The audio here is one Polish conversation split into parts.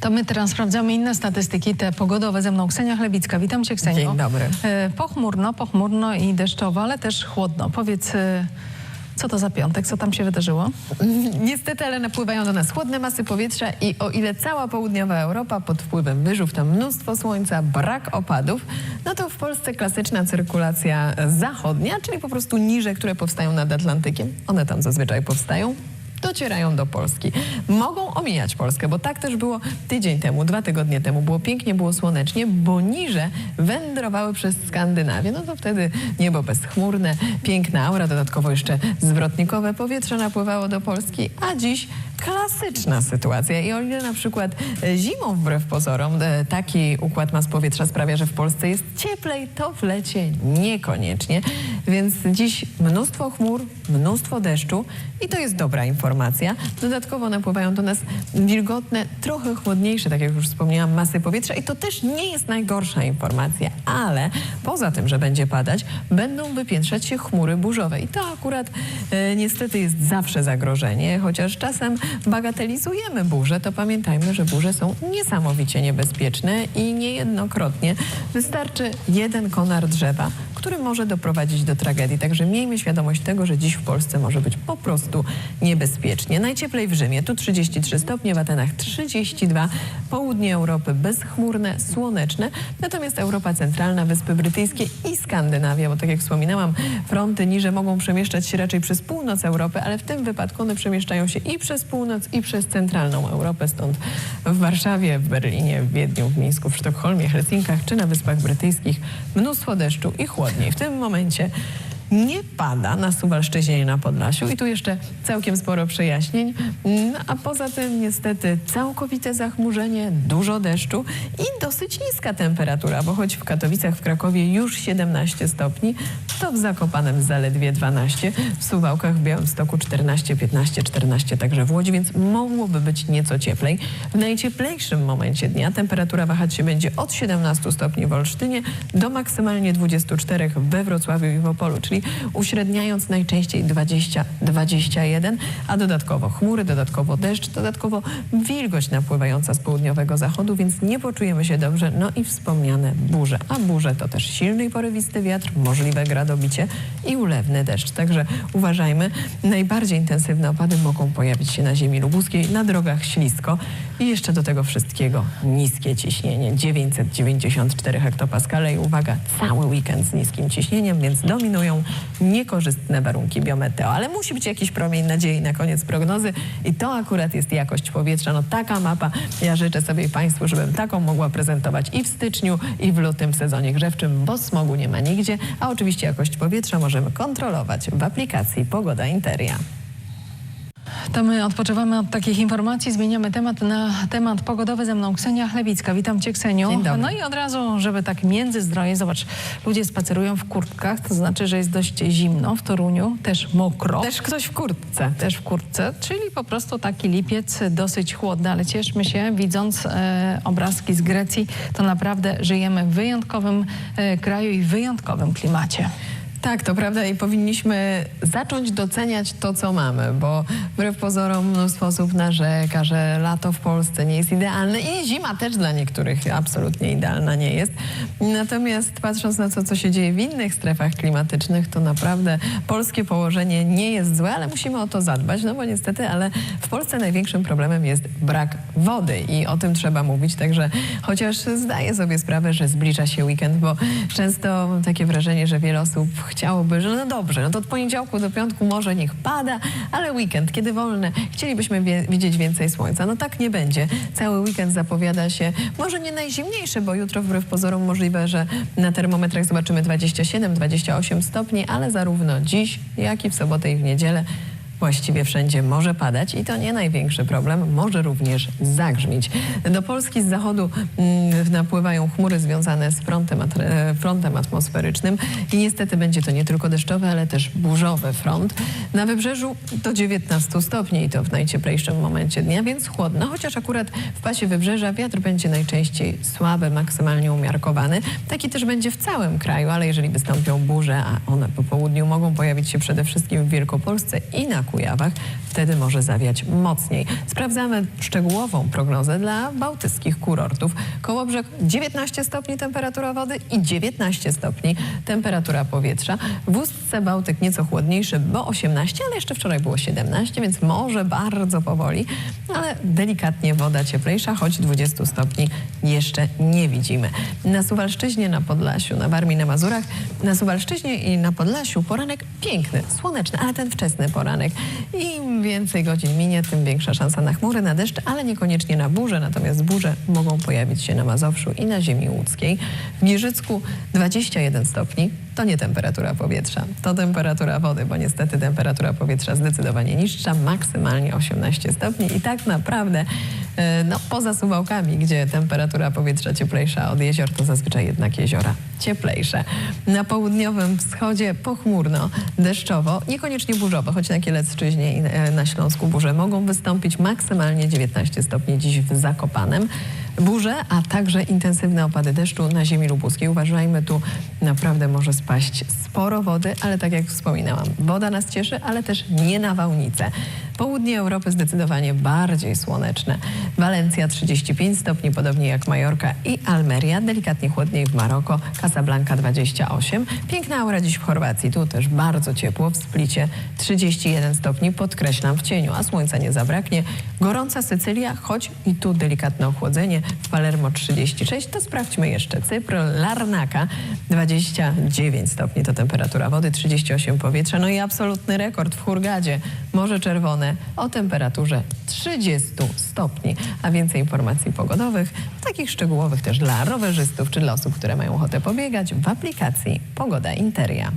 To my teraz sprawdzamy inne statystyki, te pogodowe. Ze mną Ksenia Chlebicka. Witam cię, Ksenio. Dzień dobry. E, Pochmurno, pochmurno i deszczowo, ale też chłodno. Powiedz, e, co to za piątek? Co tam się wydarzyło? Niestety, ale napływają do nas chłodne masy powietrza i o ile cała południowa Europa pod wpływem wyżów, tam mnóstwo słońca, brak opadów, no to w Polsce klasyczna cyrkulacja zachodnia, czyli po prostu niże, które powstają nad Atlantykiem, one tam zazwyczaj powstają, docierają do Polski. Mogą omijać Polskę, bo tak też było tydzień temu, dwa tygodnie temu. Było pięknie, było słonecznie, bo niże wędrowały przez Skandynawię. No to wtedy niebo bezchmurne, piękna aura, dodatkowo jeszcze zwrotnikowe powietrze napływało do Polski, a dziś klasyczna sytuacja. I o ile na przykład e, zimą wbrew pozorom e, taki układ mas powietrza sprawia, że w Polsce jest cieplej, to w lecie niekoniecznie. Więc dziś mnóstwo chmur, mnóstwo deszczu i to jest dobra informacja. Dodatkowo napływają do nas wilgotne, trochę chłodniejsze, tak jak już wspomniałam, masy powietrza i to też nie jest najgorsza informacja, ale poza tym, że będzie padać, będą wypiętrzać się chmury burzowe i to akurat e, niestety jest zawsze zagrożenie, chociaż czasem bagatelizujemy burze, to pamiętajmy, że burze są niesamowicie niebezpieczne i niejednokrotnie. Wystarczy jeden konar drzewa, który może doprowadzić do tragedii. Także miejmy świadomość tego, że dziś w Polsce może być po prostu niebezpiecznie. Najcieplej w Rzymie, tu 33 stopnie, w Atenach 32, południe Europy bezchmurne, słoneczne, natomiast Europa Centralna, Wyspy Brytyjskie i Skandynawia, bo tak jak wspominałam, fronty niże mogą przemieszczać się raczej przez północ Europy, ale w tym wypadku one przemieszczają się i przez północ, i przez centralną Europę, stąd w Warszawie, w Berlinie, w Wiedniu, w Mińsku, w Sztokholmie, Helsinkach czy na Wyspach Brytyjskich mnóstwo deszczu i chłodniej. W tym momencie nie pada na Suwalszczyźnie i na Podlasiu i tu jeszcze całkiem sporo przejaśnień, no, a poza tym niestety całkowite zachmurzenie, dużo deszczu i dosyć niska temperatura, bo choć w Katowicach, w Krakowie już 17 stopni, to w Zakopanem zaledwie 12, w Suwałkach, w Białymstoku 14, 15, 14, także w Łodzi, więc mogłoby być nieco cieplej. W najcieplejszym momencie dnia temperatura wahać się będzie od 17 stopni w Olsztynie do maksymalnie 24 we Wrocławiu i w Opolu, czyli uśredniając najczęściej 20-21, a dodatkowo chmury, dodatkowo deszcz, dodatkowo wilgoć napływająca z południowego zachodu, więc nie poczujemy się dobrze. No i wspomniane burze. A burze to też silny i porywisty wiatr, możliwe gradobicie i ulewny deszcz. Także uważajmy, najbardziej intensywne opady mogą pojawić się na ziemi lubuskiej, na drogach ślisko i jeszcze do tego wszystkiego niskie ciśnienie 994 hektopaskale i uwaga, cały weekend z niskim ciśnieniem, więc dominują niekorzystne warunki biometeo. Ale musi być jakiś promień nadziei na koniec prognozy i to akurat jest jakość powietrza. No taka mapa, ja życzę sobie Państwu, żebym taką mogła prezentować i w styczniu, i w lutym w sezonie grzewczym, bo smogu nie ma nigdzie, a oczywiście jakość powietrza możemy kontrolować w aplikacji Pogoda Interia. To my odpoczywamy od takich informacji, zmieniamy temat na temat pogodowy. Ze mną Ksenia Chlebicka. Witam cię, Kseniu. No i od razu, żeby tak międzyzdroje, zobacz, ludzie spacerują w kurtkach, to znaczy, że jest dość zimno w Toruniu, też mokro. Też ktoś w kurtce. też w kurtce, czyli po prostu taki lipiec dosyć chłodny, ale cieszmy się, widząc e, obrazki z Grecji, to naprawdę żyjemy w wyjątkowym e, kraju i wyjątkowym klimacie. Tak, to prawda i powinniśmy zacząć doceniać to, co mamy, bo wbrew pozorom mnóstwo osób narzeka, że lato w Polsce nie jest idealne i zima też dla niektórych absolutnie idealna nie jest. Natomiast patrząc na to, co się dzieje w innych strefach klimatycznych, to naprawdę polskie położenie nie jest złe, ale musimy o to zadbać, no bo niestety, ale w Polsce największym problemem jest brak wody i o tym trzeba mówić, także chociaż zdaję sobie sprawę, że zbliża się weekend, bo często mam takie wrażenie, że wiele osób chciałoby, że no dobrze, no to od poniedziałku do piątku może niech pada, ale weekend, kiedy wolne, chcielibyśmy wie, widzieć więcej słońca. No tak nie będzie. Cały weekend zapowiada się może nie najzimniejszy, bo jutro wbrew pozorom możliwe, że na termometrach zobaczymy 27-28 stopni, ale zarówno dziś, jak i w sobotę i w niedzielę Właściwie wszędzie może padać i to nie największy problem, może również zagrzmić. Do Polski z zachodu mm, napływają chmury związane z frontem, e, frontem atmosferycznym i niestety będzie to nie tylko deszczowy, ale też burzowy front. Na wybrzeżu do 19 stopni i to w najcieplejszym momencie dnia, więc chłodno, chociaż akurat w pasie wybrzeża wiatr będzie najczęściej słaby, maksymalnie umiarkowany. Taki też będzie w całym kraju, ale jeżeli wystąpią burze, a one po południu mogą pojawić się przede wszystkim w Wielkopolsce i na Kujawach, wtedy może zawiać mocniej. Sprawdzamy szczegółową prognozę dla bałtyckich kurortów. Kołobrzeg 19 stopni temperatura wody i 19 stopni temperatura powietrza. W Ustce Bałtyk nieco chłodniejszy, bo 18, ale jeszcze wczoraj było 17, więc może bardzo powoli, ale delikatnie woda cieplejsza, choć 20 stopni jeszcze nie widzimy. Na Suwalszczyźnie, na Podlasiu, na Warmii, na Mazurach, na Suwalszczyźnie i na Podlasiu poranek piękny, słoneczny, ale ten wczesny poranek. Im więcej godzin minie, tym większa szansa na chmury, na deszcz, ale niekoniecznie na burze, natomiast burze mogą pojawić się na Mazowszu i na ziemi łódzkiej. W Giżycku 21 stopni, to nie temperatura powietrza, to temperatura wody, bo niestety temperatura powietrza zdecydowanie niższa, maksymalnie 18 stopni i tak naprawdę e, no, poza Suwałkami, gdzie temperatura powietrza cieplejsza od jezior, to zazwyczaj jednak jeziora cieplejsze. Na południowym wschodzie pochmurno, deszczowo, niekoniecznie burzowo, choć na Kielecczyźnie i e, na Śląsku burze mogą wystąpić maksymalnie 19 stopni dziś w Zakopanem. Burze, a także intensywne opady deszczu na ziemi lubuskiej. Uważajmy, tu naprawdę może spaść sporo wody, ale tak jak wspominałam, woda nas cieszy, ale też nie nawałnice. Południe Europy zdecydowanie bardziej słoneczne. Walencja 35 stopni, podobnie jak Majorka i Almeria, delikatnie chłodniej w Maroko, Casablanca 28. Piękna aura dziś w Chorwacji, tu też bardzo ciepło, w Splicie 31 stopni, podkreślam w cieniu, a słońca nie zabraknie. Gorąca Sycylia, choć i tu delikatne ochłodzenie, w Palermo 36, to sprawdźmy jeszcze Cypr, Larnaka 29 stopni to temperatura wody, 38 powietrza, no i absolutny rekord w Hurgadzie, Morze Czerwone o temperaturze 30 stopni. A więcej informacji pogodowych, takich szczegółowych też dla rowerzystów czy dla osób, które mają ochotę pobiegać w aplikacji Pogoda Interia.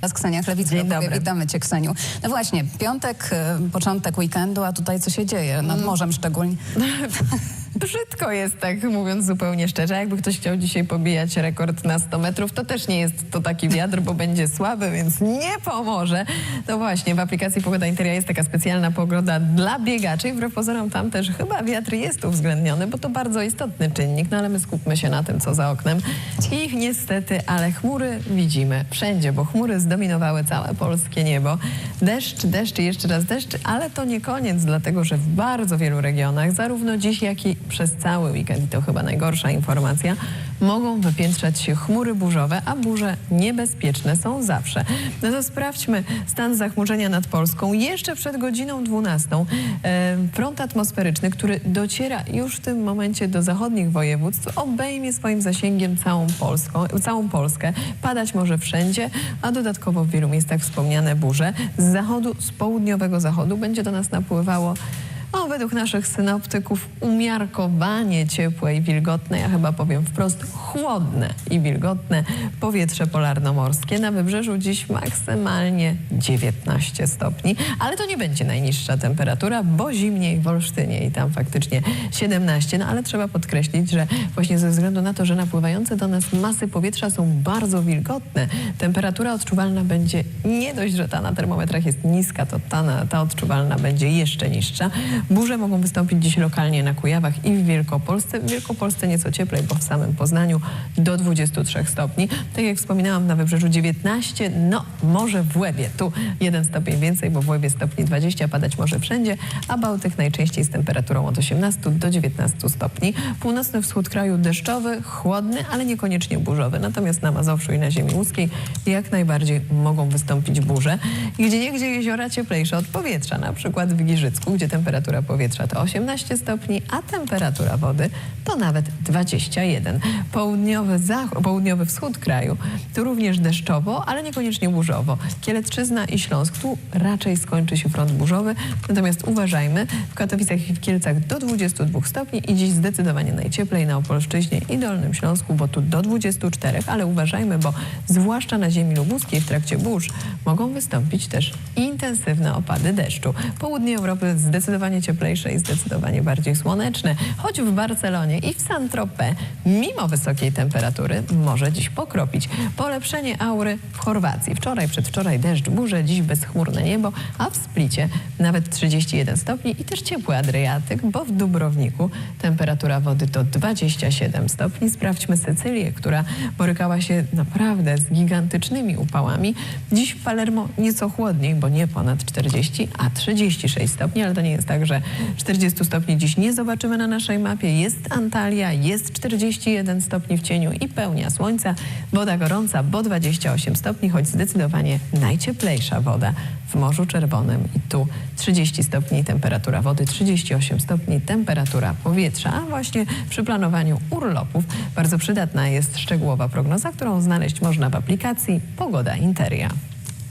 Teraz Ksenia Chlewicka Dzień dobry. witamy Cię Kseniu. No właśnie, piątek, y, początek weekendu, a tutaj co się dzieje? Mm. Nad morzem szczególnie. Brzydko jest, tak mówiąc zupełnie szczerze. Jakby ktoś chciał dzisiaj pobijać rekord na 100 metrów, to też nie jest to taki wiatr, bo będzie słaby, więc nie pomoże. No właśnie, w aplikacji Pogoda Interia jest taka specjalna pogoda dla biegaczy i wbrew pozorom tam też chyba wiatr jest uwzględniony, bo to bardzo istotny czynnik, no ale my skupmy się na tym, co za oknem. I niestety, ale chmury widzimy wszędzie, bo chmury zdominowały całe polskie niebo. Deszcz, deszcz i jeszcze raz deszcz, ale to nie koniec, dlatego że w bardzo wielu regionach, zarówno dziś, jak i przez cały weekend, i to chyba najgorsza informacja, mogą wypiętrzać się chmury burzowe, a burze niebezpieczne są zawsze. No to sprawdźmy stan zachmurzenia nad Polską. Jeszcze przed godziną 12 e, front atmosferyczny, który dociera już w tym momencie do zachodnich województw, obejmie swoim zasięgiem całą, Polską, całą Polskę. Padać może wszędzie, a dodatkowo w wielu miejscach wspomniane burze. Z zachodu, z południowego zachodu będzie do nas napływało według naszych synoptyków umiarkowanie ciepłe i wilgotne, ja chyba powiem wprost chłodne i wilgotne powietrze polarnomorskie. Na wybrzeżu dziś maksymalnie 19 stopni, ale to nie będzie najniższa temperatura, bo zimniej w Olsztynie i tam faktycznie 17. No ale trzeba podkreślić, że właśnie ze względu na to, że napływające do nas masy powietrza są bardzo wilgotne, temperatura odczuwalna będzie nie dość, że ta na termometrach jest niska, to ta, ta odczuwalna będzie jeszcze niższa. Burze mogą wystąpić dziś lokalnie na Kujawach i w Wielkopolsce. W Wielkopolsce nieco cieplej, bo w samym Poznaniu do 23 stopni. Tak jak wspominałam, na wybrzeżu 19, no może w Łebie. Tu jeden stopień więcej, bo w Łebie stopni 20, padać może wszędzie, a Bałtyk najczęściej z temperaturą od 18 do 19 stopni. Północny wschód kraju deszczowy, chłodny, ale niekoniecznie burzowy. Natomiast na Mazowszu i na ziemi łódzkiej jak najbardziej mogą wystąpić burze. Gdzie niegdzie jeziora cieplejsze od powietrza, na przykład w Giżycku, gdzie temperatura powietrza to 18 stopni, a temperatura wody to nawet 21. Południowy, południowy wschód kraju tu również deszczowo, ale niekoniecznie burzowo. Kielecczyzna i Śląsk, tu raczej skończy się front burzowy, natomiast uważajmy, w Katowicach i w Kielcach do 22 stopni i dziś zdecydowanie najcieplej na Opolszczyźnie i Dolnym Śląsku, bo tu do 24, ale uważajmy, bo zwłaszcza na ziemi lubuskiej w trakcie burz mogą wystąpić też intensywne opady deszczu. Południe Europy zdecydowanie cieplej cieplejsze i zdecydowanie bardziej słoneczne. Choć w Barcelonie i w Saint-Tropez, mimo wysokiej temperatury, może dziś pokropić. Polepszenie aury w Chorwacji. Wczoraj, przedwczoraj deszcz, burze, dziś bezchmurne niebo, a w Splicie nawet 31 stopni i też ciepły Adriatyk, bo w Dubrowniku temperatura wody to 27 stopni. Sprawdźmy Sycylię, która borykała się naprawdę z gigantycznymi upałami. Dziś w Palermo nieco chłodniej, bo nie ponad 40, a 36 stopni, ale to nie jest tak, że 40 stopni dziś nie zobaczymy na naszej mapie. Jest Antalya, jest 41 stopni w cieniu i pełnia słońca. Woda gorąca, bo 28 stopni, choć zdecydowanie najcieplejsza woda w Morzu Czerwonym. I tu 30 stopni temperatura wody, 38 stopni temperatura powietrza. A właśnie przy planowaniu urlopów bardzo przydatna jest szczegółowa prognoza, którą znaleźć można w aplikacji Pogoda Interia.